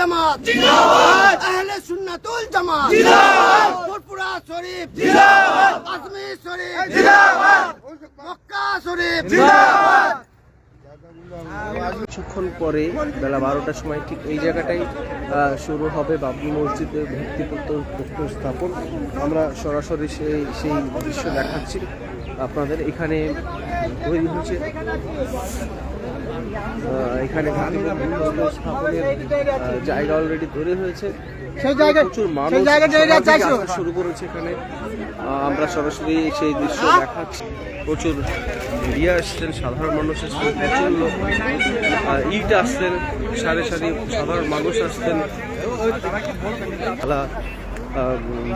জিন্দাবাদ জিন্দাবাদ। আহলে সুন্নাতুল জামাত। জিন্দাবাদ। ফুরফুরা শরীফ। জিন্দাবাদ। শরীফ। জিন্দাবাদ। মক্কা শরীফ। জিন্দাবাদ। কিছুক্ষণ পরে বেলা বারোটার সময় ঠিক এই জায়গাটাই শুরু হবে বাবরি মসজিদের ভিত্তিপ্রস্তর প্রস্তর স্থাপন আমরা সরাসরি সেই সেই দৃশ্য দেখাচ্ছি। আপনাদের এখানে তৈরি হয়েছে এখানে ভিত্তিপ্রস্তর জায়গা অলরেডি তৈরি হয়েছে। সেই জায়গায় প্রচুর মানুষ শুরু করেছে এখানে। আমরা সরাসরি সেই দৃশ্য দেখাচ্ছি। প্রচুর মিডিয়া আসছেন সাধারণ মানুষ আসছেন প্রচুর লোক। ইট আসছেন সারি সারি সাধারণ মানুষ আসছেন।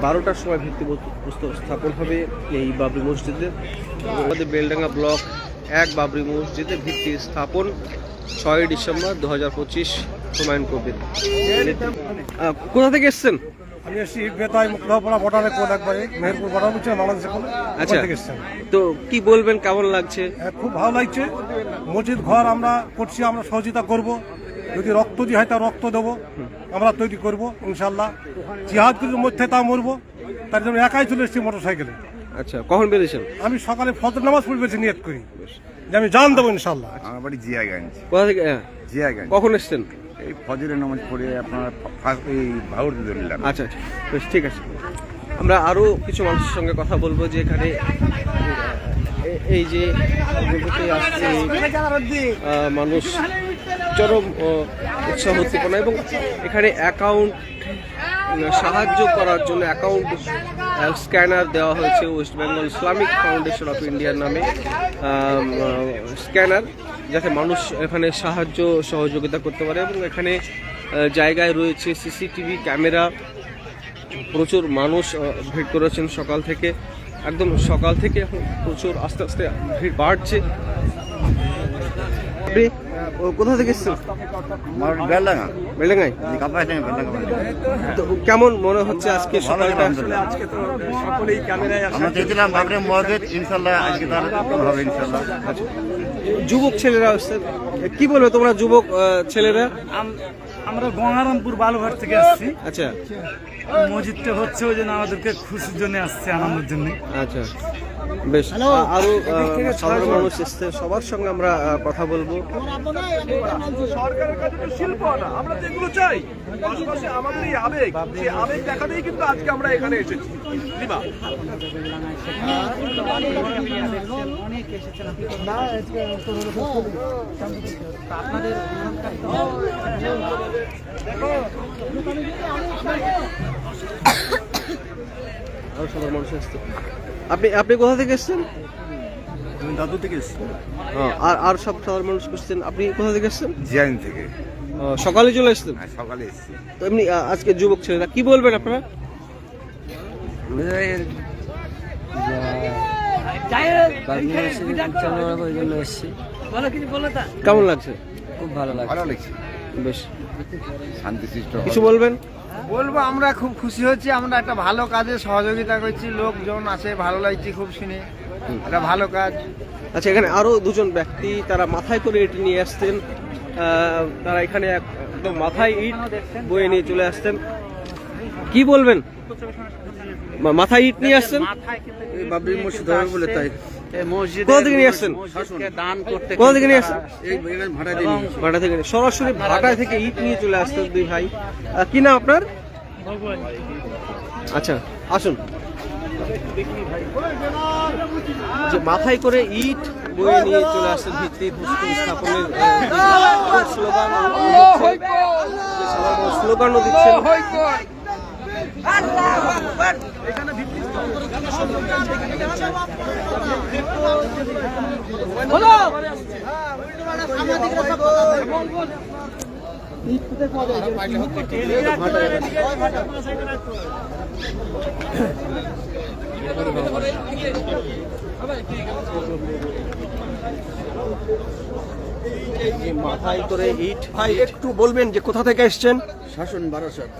বারোটার সময় ভিত্তি পুস্তক স্থাপন হবে এই বাবরি মসজিদে। আমাদের বেলডাঙ্গা ব্লক এক বাবরি মসজিদে ভিত্তি স্থাপন ছয় ডিসেম্বর দু হাজার পঁচিশ হুমায়ুন কবির। কোথা থেকে এসছেন? আমি এসেছি বেতাই মুক্তাপড়া বর্ডারে কোন একবারে মেহেরপুর বর্ডার বুঝছে বাংলাদেশে কোন আচ্ছা। এসেছেন? তো কি বলবেন কেমন লাগছে? হ্যাঁ, খুব ভালো লাগছে। মসজিদ ঘর আমরা করছি আমরা সহযোগিতা করব। যদি রক্ত দিয়ে হয় তা রক্ত দেবো। আমরা তৈরি করব ইনশাল্লাহ জিহাদ মধ্যে তা মরবো। তার জন্য একাই চলে এসেছি মোটর সাইকেলে আচ্ছা কখন বেরিয়েছেন? আমি সকালে ফজর নামাজ পড়বেছি নিয়ত করি। যে আমি জান দেবো ইনশাল্লাহ আমার বাড়ি জিয়াগঞ্জ কোথা থেকে? হ্যাঁ, জিয়াগঞ্জ কখন এসছেন? এই ফজরের নামাজ পড়ে আপনার ফার্স্ট এই ভাউর ধরলাম আচ্ছা আচ্ছা। বেশ ঠিক আছে। আমরা আরও কিছু মানুষের সঙ্গে কথা বলব যে এখানে এই যে আসছে মানুষ চরম উৎসাহ উদ্দীপনা এবং এখানে অ্যাকাউন্ট সাহায্য করার জন্য অ্যাকাউন্ট স্ক্যানার দেওয়া হয়েছে West Bengal Islamic foundation of ইন্ডিয়ার নামে। স্ক্যানার যাতে মানুষ এখানে সাহায্য, সহযোগিতা করতে পারে এবং এখানে জায়গায় রয়েছে সিসিটিভি ক্যামেরা। প্রচুর মানুষ ভিড় করেছেন সকাল থেকে। একদম সকাল থেকে এখন প্রচুর আস্তে আস্তে ভিড় বাড়ছে। আপনি ও, কোথা থেকে এসছেন? আমার বেলডাঙ্গা। বেলেঙ্গাই কাপাস থেকে বেলডাঙ্গা তো কেমন মনে হচ্ছে আজকে সকালটা? আলহামদুলিল্লাহ। আমরা চেয়েছিলাম বাবরে মসজিদ ইনশাল্লাহ আজকে তার হবে ইনশাল্লাহ যুবক ছেলেরা কি বলবে তোমরা যুবক ছেলেরা? আমরা গঙ্গারামপুর বালুঘাট থেকে আসছি। আচ্ছা। মসজিদটা হচ্ছে ওই জন্য আমাদেরকে খুশির জন্য আসছে আনন্দের জন্য। আচ্ছা। বেশ আরও সাধারণ মানুষ এসছে সবার সঙ্গে আমরা কথা বলব। সরকারের কাছে শিল্প না আমরা যেগুলো চাই পাশাপাশি আমাদের এই আবেগ সেই আবেগ দেখাতেই কিন্তু আজকে আমরা এখানে এসেছি। লিমা। আরও সাধারণ মানুষ এসছে আপনি আপনি কোথা থেকে এসছেন? দাদু থেকে এসেছি। ও, আর আর সব সাধারণ মানুষ এসছেন আপনি কোথা থেকে এসছেন? জিয়াগঞ্জ থেকে। সকালে চলে এসছেন? হ্যাঁ, সকালে এসেছি। তো এমনি আজকে যুবক ছেলেরা কি বলবেন আপনারা? কেমন লাগছে? খুব ভালো লাগছে। বেশ। শান্তি কিছু বলবেন? বলব আমরা খুব খুশি হচ্ছি আমরা একটা ভালো কাজে সহযোগিতা করছি লোকজন আছে ভালো লাগছে খুব শুনে একটা ভালো কাজ। আচ্ছা এখানে আরও দুজন ব্যক্তি তারা মাথায় করে এটি নিয়ে আসতেন আহ, তারা এখানে একদম মাথায় ইট বয়ে নিয়ে চলে আসতেন কি বলবেন? মাথায় ইট নিয়ে আসছেন? বাবরি মসজিদ হবে বলে তাই দিয়ে ভাটা থেকে সরাসরি ভাটায় থেকে ইট নিয়ে চলে আসতেন দুই ভাই। কি নাম আপনার? আচ্ছা আসুন। যে মাথায় করে ইট বয়ে নিয়ে চলে আসছেন ভিত্তি স্থাপনের স্লোগান দিচ্ছেন। যে স্লোগানও দিচ্ছেন। যে মাথায় করে ইট ভাই একটু বলবেন যে কোথা থেকে এসছেন? শাসন বারাসাত।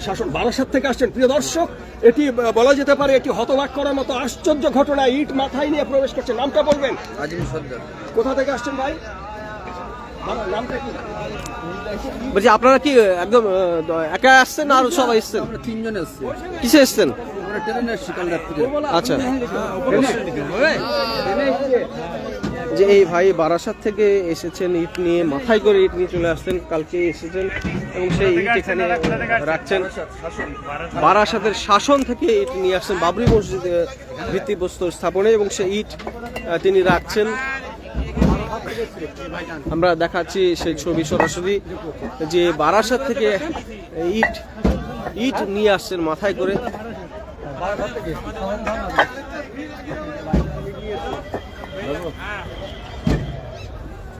শাসন বারাসাত থেকে আসছেন প্রিয় দর্শক এটি বলা যেতে পারে এটি হতবাক করার মতো আশ্চর্য ঘটনা ইট মাথায় নিয়ে প্রবেশ করছে নামটা বলবেন কোথা থেকে আসছেন ভাই বলছি আপনারা কি একদম একা আসছেন আরও সবাই এসছেন তিনজন এসছে কিসে এসছেন আচ্ছা যে এই ভাই বারাসাত থেকে এসেছেন, ইট নিয়ে মাথায় করে ইট নিয়ে চলে আসছেন, কালকে এসেছেন এবং সেই ইট এখানে রাখছেন। বারাসাতের শাসন থেকে ইট নিয়ে আসছেন, বাবরি মসজিদ ভিত্তিপ্রস্তর স্থাপনে এবং সেই ইট তিনি রাখছেন। আমরা দেখাচ্ছি সেই ছবি সরাসরি, যে বারাসাত থেকে ইট ইট নিয়ে আসছেন মাথায় করে।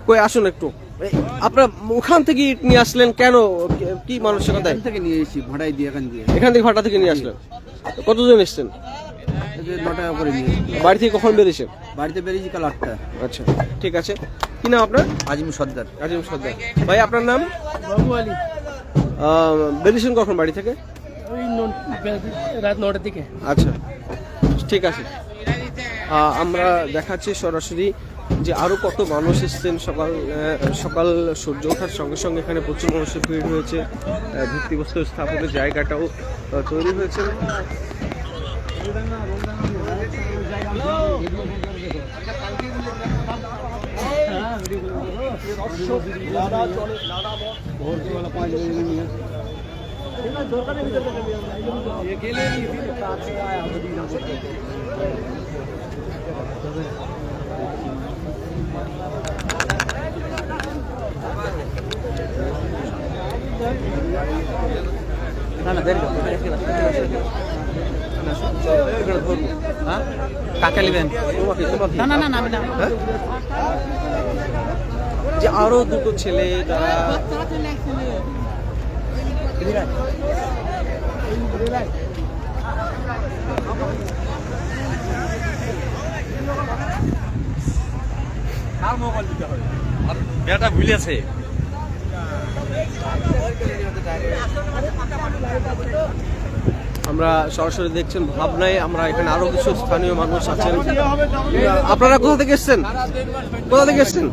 কই আসুন একটু। আপনার ওখান থেকে ইট নিয়ে আসলেন কেন? কি- মানসিকতায় থেকে নিয়ে এসেছি ভাড়াই দিয়ে এখান দিয়ে। এখান থেকে ভাটা থেকে নিয়ে আসলেন? কতজন এসছেন? এই টাকা করে নিয়ে বাড়ি থেকে কখন বেরিয়েছেন? বাড়িতে বেরিয়েছি কাল আটটা আচ্ছা ঠিক আছে। কি নাম আপনার? আজিম সর্দার। আজিম সর্দার। ভাই আপনার নাম? বাবু আলী। বেরিয়েছেন কখন বাড়ি থেকে? ওই রাত নটার দিকে। আচ্ছা ঠিক আছে। আমরা দেখাচ্ছি সরাসরি যে আরও কত মানুষ এসছেন, সকাল সকাল সূর্য ওঠার সঙ্গে সঙ্গে এখানে প্রচুর মানুষের ভিড় হয়েছে ভিত্তিবস্তু স্থাপনের জায়গাটাও তৈরি হয়েছে। কাকে নেবেন? তোমাকে তোমাকে না না না নামি না। হ্যাঁ? যে আরও দুটো ছেলে যারা বেটা ভুলেছে। আমরা সরাসরি দেখছেন ভাবনায় আমরা এখানে আরও কিছু স্থানীয় মানুষ আছেন। আপনারা কোথা থেকে এসছেন? কোথা থেকে এসছেন?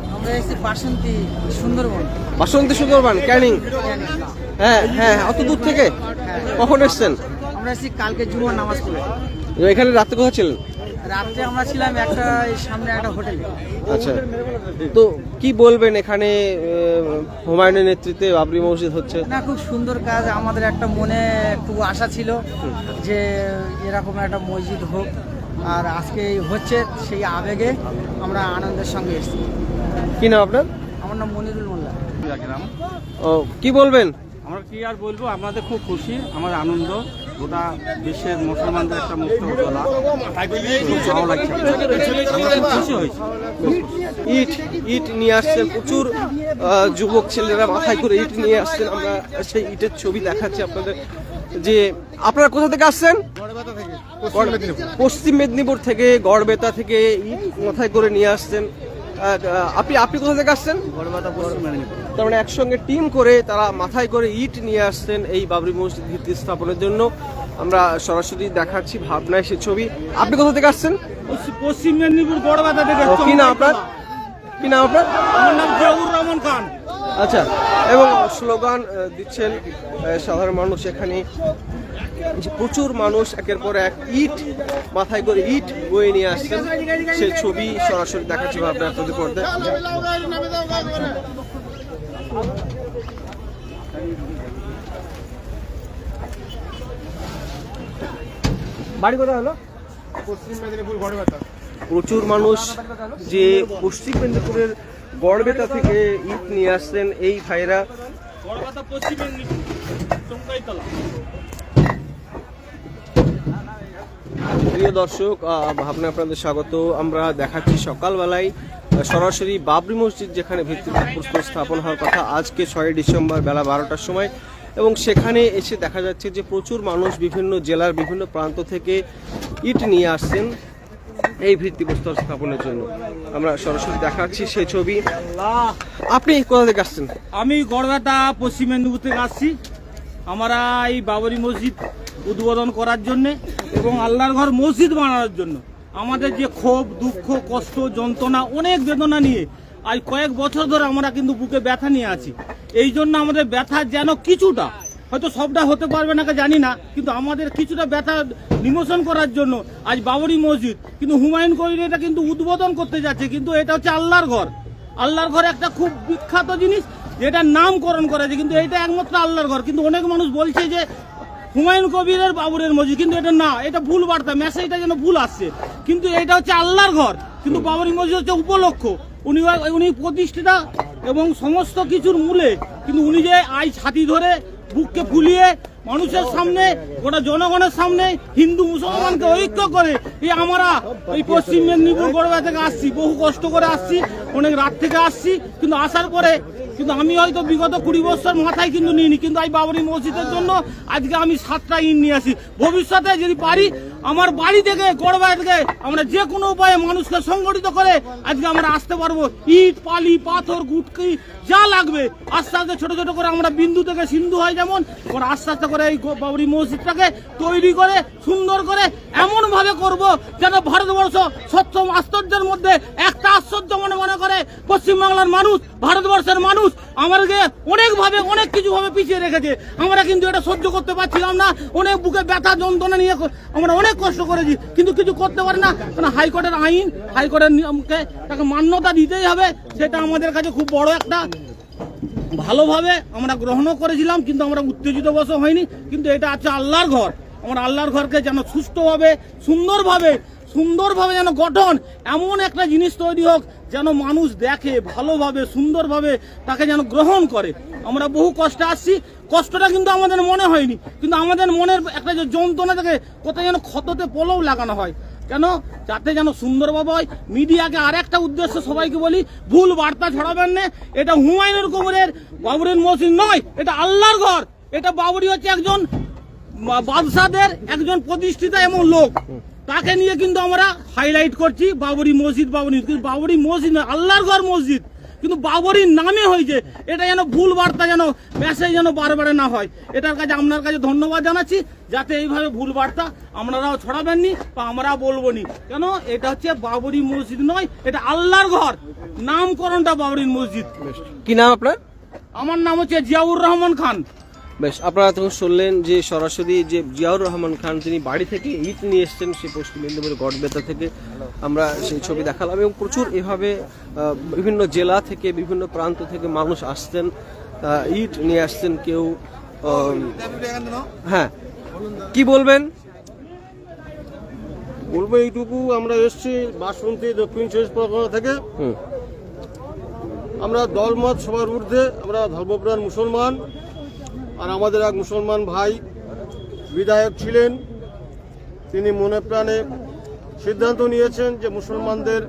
বাসন্তী সুন্দরবন। বাসন্তী সুন্দরবন ক্যানিং। হ্যাঁ হ্যাঁ অত দূর থেকে? কখন এসছেন? আমরা এসেছি কালকে জুমার নামাজ পড়ে। এখানে রাতে কোথা ছিলেন? রাত্রে আমরা ছিলাম একটা সামনে একটা হোটেলে। আচ্ছা তো কি বলবেন এখানে হুমায়ুনের নেতৃত্বে বাবরি মসজিদ হচ্ছে? না খুব সুন্দর কাজ। আমাদের একটা মনে একটু আশা ছিল যে এরকম একটা মসজিদ হোক। আর আজকে এই হচ্ছে সেই আবেগে আমরা আনন্দের সঙ্গে এসেছি। কি নাম আপনার? আমার নাম মনিরুল মোল্লা। ও কি বলবেন? আমরা কি আর বলব? আমাদের খুব খুশি আমার আনন্দ। গোটা বিশ্বের মুসলমানদের একটা মুক্ত চলা খুব ভালো লাগছে। আমরা খুব খুশি হয়েছি। ইট ইট নিয়ে আসছেন প্রচুর যুবক ছেলেরা মাথায় করে ইট নিয়ে আসছেন। আমরা সেই ইটের ছবি দেখাচ্ছি আপনাদের। যে আপনারা কোথা থেকে আসছেন? পশ্চিম মেদিনীপুর থেকে গড়বেতা থেকে ইট মাথায় করে নিয়ে আসছেন। আপনি আপনি কোথা থেকে আসছেন? তার মানে একসঙ্গে টিম করে তারা মাথায় করে ইট নিয়ে আসছেন এই বাবরি মসজিদ ভিত্তি স্থাপনের জন্য। আমরা সরাসরি দেখাচ্ছি ভাবনায় সে ছবি। আপনি কোথা থেকে আসছেন? পশ্চিম মেদিনীপুর বড়বাজার থেকে কি নাম আপনার? কি নাম আপনার? আমার নাম জহুর রহমান খান। আচ্ছা এবং স্লোগান দিচ্ছেন সাধারণ মানুষ এখানে। প্রচুর মানুষ একের পর এক ইট মাথায় করে ইট বয়ে নিয়ে আসছেন। সে ছবি সরাসরি দেখাচ্ছি ভাবনা আপনাদের পর্দায়। বাড়ি কোথায় হলো? প্রচুর মানুষ যে পশ্চিম মেদিনীপুরের গড়বেতা থেকে ইট নিয়ে আসছেন এই ভাইরা। বড়বাজার পশ্চিম মেদিনীপুর প্রিয় দর্শক ভাবনা আপনাদের স্বাগত। আমরা দেখাচ্ছি সকালবেলায় সরাসরি বাবরি মসজিদ যেখানে ভিত্তিপ্রস্তর স্থাপন হওয়ার কথা আজকে ছয় ডিসেম্বর বেলা বারোটার সময়। এবং সেখানে এসে দেখা যাচ্ছে যে প্রচুর মানুষ বিভিন্ন জেলার বিভিন্ন প্রান্ত থেকে ইট নিয়ে আসছেন এই ভিত্তিপ্রস্তর স্থাপনের জন্য। আমরা সরাসরি দেখাচ্ছি সেই ছবি। আপনি কোথা থেকে আসছেন? আমি গড়বেতা পশ্চিম মেদিনীপুর থেকে আসছি। আমরা এই বাবরি মসজিদ উদ্বোধন করার জন্য এবং আল্লাহর ঘর মসজিদ বানানোর জন্য। আমাদের যে ক্ষোভ, দুঃখ, কষ্ট, যন্ত্রণা, অনেক বেদনা নিয়ে আজ কয়েক বছর ধরে আমরা কিন্তু বুকে ব্যথা নিয়ে আছি। এই জন্য আমাদের ব্যথা যেন কিছুটা, হয়তো সবটা হতে পারবে না জানি না, কিন্তু আমাদের কিছুটা ব্যথা নিমোশন করার জন্য আজ বাবরি মসজিদ, কিন্তু হুমায়ুন কবির এটা কিন্তু উদ্বোধন করতে যাচ্ছে, কিন্তু এটা হচ্ছে আল্লাহর ঘর। আল্লাহর ঘর একটা খুব বিখ্যাত জিনিস যেটা নামকরণ করা আছে কিন্তু এটা একমাত্র আল্লাহর ঘর। কিন্তু অনেক মানুষ বলছে যে হুমায়ুন কবিরের বাবুরের মসজিদ, কিন্তু এটা না, এটা ভুল বার্তা মেসেজটা যেন ভুল আসছে। কিন্তু এটা হচ্ছে আল্লাহর ঘর, কিন্তু বাবরি মসজিদ হচ্ছে উপলক্ষ। উনি উনি প্রতিষ্ঠিতা এবং সমস্ত কিছুর মূলে, কিন্তু উনি যে আজ ছাতি ধরে বুককে ফুলিয়ে মানুষের সামনে, গোটা জনগণের সামনে হিন্দু মুসলমানকে ঐক্য করে, এই আমরা এই পশ্চিম মেদিনীপুর গড়বা থেকে আসছি, বহু কষ্ট করে আসছি, অনেক রাত থেকে আসছি, কিন্তু আসার পরে কিন্তু আমি হয়তো বিগত কুড়ি বছর মাথায় কিন্তু নিইনি, কিন্তু এই বাবরি মসজিদের জন্য আজকে আমি সাতটা ইন নিয়ে আসি। ভবিষ্যতে যদি পারি আমার বাড়ি থেকে গড়বা থেকে আমরা যে কোনো উপায়ে মানুষকে সংগঠিত করে আজকে আমরা আসতে পারব। ইট, পালি, পাথর, গুটকি, যা লাগবে। আস্তে আস্তে ছোট ছোট করে আমরা বিন্দু থেকে সিন্ধু হয় যেমন আমরা আস্তে আস্তে করে এই বাবরি মসজিদটাকে তৈরি করে, সুন্দর করে এমনভাবে করব যেন ভারতবর্ষ সপ্তম আশ্চর্যের মধ্যে একটা আশ্চর্য মনে মনে করে পশ্চিমবাংলার মানুষ, ভারতবর্ষের মানুষ আমাদেরকে অনেকভাবে, অনেক কিছুভাবে পিছিয়ে রেখেছে। আমরা কিন্তু এটা সহ্য করতে পারছিলাম না। অনেক বুকে ব্যথা, যন্ত্রণা নিয়ে আমরা অনেক কষ্ট করেছি কিন্তু কিছু করতে পারে না। কারণ হাইকোর্টের আইন, হাইকোর্টের নিয়মকে তাকে মান্যতা দিতেই হবে, সেটা আমাদের কাছে খুব বড় একটা ভালোভাবে আমরা গ্রহণও করেছিলাম, কিন্তু আমরা উত্তেজিত বস হয়নি কিন্তু এটা আছে আল্লাহর ঘর। আমার আল্লাহর ঘরকে যেন সুস্থভাবে সুন্দরভাবে সুন্দরভাবে যেন গঠন, এমন একটা জিনিস তৈরি হোক যেন মানুষ দেখে, ভালোভাবে, সুন্দরভাবে তাকে যেন গ্রহণ করে। আমরা বহু কষ্টে আসছি, কষ্টটা কিন্তু আমাদের মনে হয়নি, কিন্তু আমাদের মনের একটা যে যন্ত্রণা থাকে, কোথায় যেন ক্ষততে পলও লাগানো হয়। কেন? যাতে যেন সুন্দরভাবে হয়। মিডিয়াকে আর একটা উদ্দেশ্য সবাইকে বলি, ভুল বার্তা ছড়াবেন না। এটা হুমায়ুনের কোমরের বাবরের মসজিদ নয়, এটা আল্লাহর ঘর। এটা বাবরি হচ্ছে একজন বাদশাদের একজন প্রতিষ্ঠিতা এমন লোক। তাকে নিয়ে কিন্তু আমরা হাইলাইট করছি বাবরি মসজিদ বাবরি কিন্তু বাবরি মসজিদ নয় আল্লাহর ঘর মসজিদ। কিন্তু বাবরির নামে হয়েছে এটা যেন ভুল বার্তা যেন মেসেজ যেন বারবারে না হয়। এটার কাছে আপনার কাছে ধন্যবাদ জানাচ্ছি যাতে এইভাবে ভুল বার্তা আপনারাও ছড়াবেননি বা আমরা বলব নি কেন? এটা হচ্ছে বাবরি মসজিদ নয় এটা আল্লাহর ঘর। নামকরণটা বাবরির মসজিদ। কি নাম আপনার? আমার নাম হচ্ছে জিয়াউর রহমান খান। বেশ আপনারা তখন শুনলেন যে সরাসরি যে জিয়াউর রহমান খান তিনি বাড়ি থেকে ইট নিয়ে এসছেন সেই পশ্চিম মেদিনীপুরের গড়বেতা থেকে। আমরা সেই ছবি দেখালাম এবং প্রচুর এভাবে বিভিন্ন জেলা থেকে বিভিন্ন প্রান্ত থেকে মানুষ আসতেন ইট নিয়ে আসছেন কেউ হ্যাঁ। কি বলবেন? বলব এইটুকু আমরা এসছি বাসন্তী দক্ষিণ চব্বিশ পরগনা থেকে। আমরা দলমত সবার ঊর্ধ্বে আমরা ধর্মপ্রাণ মুসলমান। আর আমাদের এক মুসলমান ভাই বিধায়ক ছিলেন, তিনি মনে প্রাণে সিদ্ধান্ত নিয়েছেন যে মুসলমানদের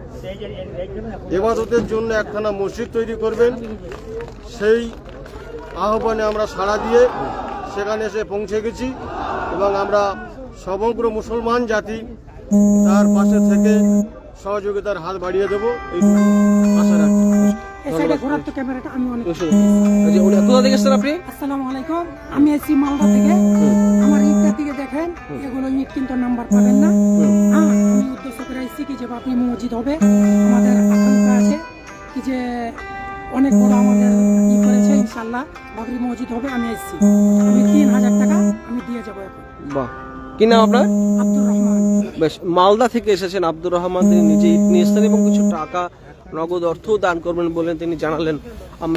এবাদতের জন্য একখানা মসজিদ তৈরি করবেন। সেই আহ্বানে আমরা সাড়া দিয়ে সেখানে এসে পৌঁছে গেছি এবং আমরা সমগ্র মুসলমান জাতি তার পাশে থেকে সহযোগিতার হাত বাড়িয়ে দেবো। এই এই সাইডে ঘোরার তো ক্যামেরাটা আমি অনেক বসুন। এই যে উনি- কোথা থেকে এসছেন আপনি? আসসালামু আলাইকুম। আমি এসছি মালদা থেকে। আমার ইটটা দিকে দেখেন এগুলো ইট কিন্তু নাম্বার পাবেন না। হ্যাঁ আমি উদ্দেশ্য করে এসেছি কি যে বাপরি মসজিদ হবে। আমাদের আকাঙ্ক্ষা আছে কি যে অনেক বড় আমাদের ই করেছে ইনশাল্লাহ বাবরি মসজিদ হবে আমি এসেছি আমি তিন হাজার টাকা আমি দিয়ে যাব এখন। বাহ। কি নাম আপনার? আব্দুর রহমান। বেশ মালদা থেকে এসেছেন আব্দুর রহমান তিনি নিজে ইট নিয়ে এসেছেন এবং কিছু টাকা নগদ অর্থও দান করবেন বলে তিনি জানালেন। আমরা